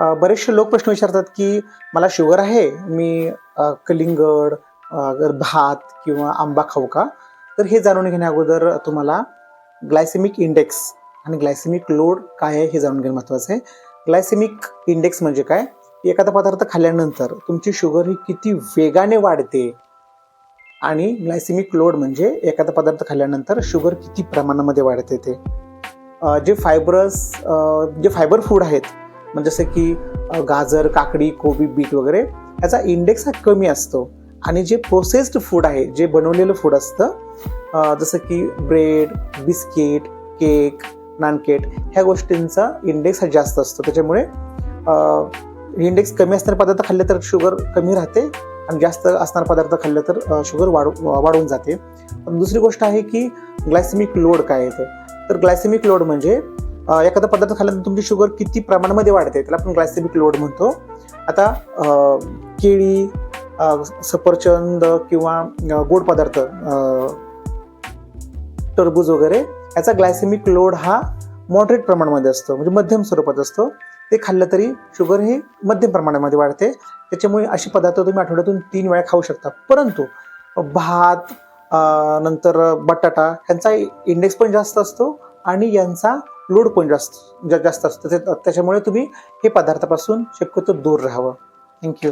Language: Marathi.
बरेचसे लोक प्रश्न विचारतात की मला शुगर आहे मी कलिंगड भात किंवा आंबा खाऊ का? तर हे जाणून घेण्या अगोदर तुम्हाला ग्लायसेमिक इंडेक्स आणि ग्लायसेमिक लोड काय आहे हे जाणून घेणं महत्त्वाचं आहे. ग्लायसेमिक इंडेक्स म्हणजे काय? एखादा पदार्थ खाल्ल्यानंतर तुमची शुगर ही किती वेगाने वाढते आणि ग्लायसेमिक लोड म्हणजे एखादा पदार्थ खाल्ल्यानंतर शुगर किती प्रमाणामध्ये वाढते ते. जे फायबरस जे फायबर फूड आहेत म्हणजे जसं की गाजर काकडी कोबी बीट वगैरे याचा इंडेक्स हा कमी असतो. आणि जे प्रोसेस्ड फूड आहे जे बनवलेलं फूड असतं जसं की ब्रेड बिस्किट केक नानकेट ह्या गोष्टींचा इंडेक्स हा जास्त असतो. त्याच्यामुळे इंडेक्स कमी असणारे पदार्थ खाल्ले तर शुगर कमी राहते आणि जास्त असणारे पदार्थ खाल्ले तर शुगर वाढ वाढून जाते. पण दुसरी गोष्ट आहे की ग्लायसेमिक लोड काय आहे? तर ग्लायसेमिक लोड म्हणजे एखादा पदार्थ खाल्ल्यानंतर तुमची शुगर किती प्रमाणामध्ये वाढते? त्याला आपण ग्लायसेमिक लोड म्हणतो. आता केळी सफरचंद किंवा गोड पदार्थ टरबूज वगैरे याचा ग्लायसेमिक लोड हा मॉडरेट प्रमाणामध्ये असतो. म्हणजे मध्यम स्वरूपात असतो. ते खाल्लं तरी शुगर हे मध्यम प्रमाणामध्ये वाढते. त्याच्यामुळे असे पदार्थ तुम्ही आठवड्यातून तीन वेळा खाऊ शकता. परंतु भात नंतर बटाटा यांचा इंडेक्स पण जास्त असतो आणि यांचा लोड पण जास्त जास्त असतो. त्याच्यामुळे तुम्ही हे पदार्थापासून शक्यतो दूर राहावं. थँक्यू